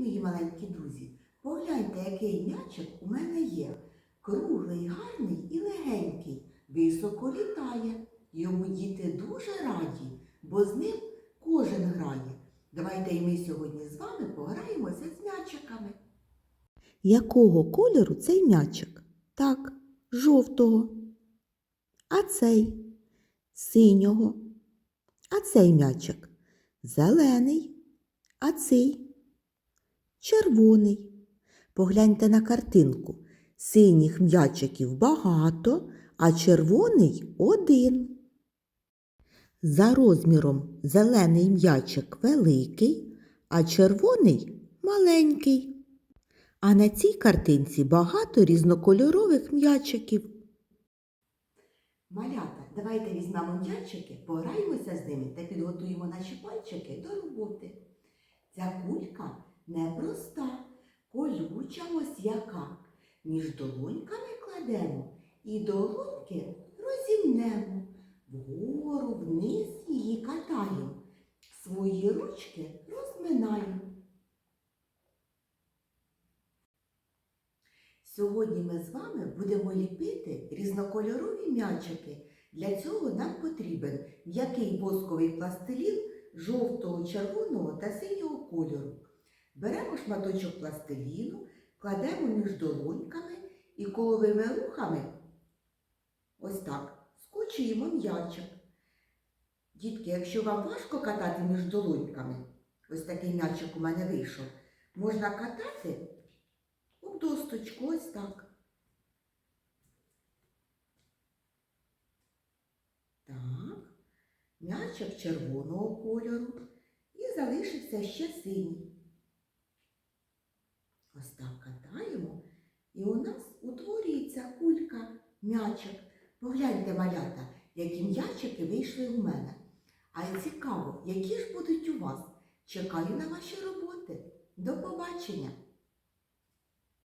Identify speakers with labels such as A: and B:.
A: мої маленькі друзі, погляньте, який м'ячик у мене є. Круглий, гарний і легенький, високо літає. Йому діти дуже раді, бо з ним кожен грає. Давайте і ми сьогодні з вами пограємося з м'ячиками.
B: Якого кольору цей м'ячик? Так, жовтого. А цей синього. А цей м'ячик зелений. А цей червоний. Погляньте на картинку. Синіх м'ячиків багато, а червоний один. За розміром зелений м'ячик великий, а червоний маленький. А на цій картинці багато різнокольорових м'ячиків.
A: Малята, давайте візьмемо м'ячики, пограємося з ними та підготуємо наші пальчики до роботи. Ця кулька непроста, колюча ось яка. Між долоньками кладемо і долоньки розімнемо. Вгору, вниз її катаємо. Свої ручки розминаємо. Сьогодні ми з вами будемо ліпити різнокольорові м'ячики. Для цього нам потрібен м'який восковий пластилін жовтого, червоного та синього кольору. Беремо шматочок пластиліну, кладемо між долоньками і коловими рухами ось так скочуємо м'ячик. Дітки, якщо вам важко катати між долоньками, ось такий м'ячик у мене вийшов, можна катати об досточку ось так. Так, м'ячик червоного кольору і залишився ще синій. Ось так катаємо, і у нас утворюється кулька, м'ячик. Погляньте, малята, які м'ячики вийшли у мене. А цікаво, які ж будуть у вас. Чекаю на ваші роботи. До побачення!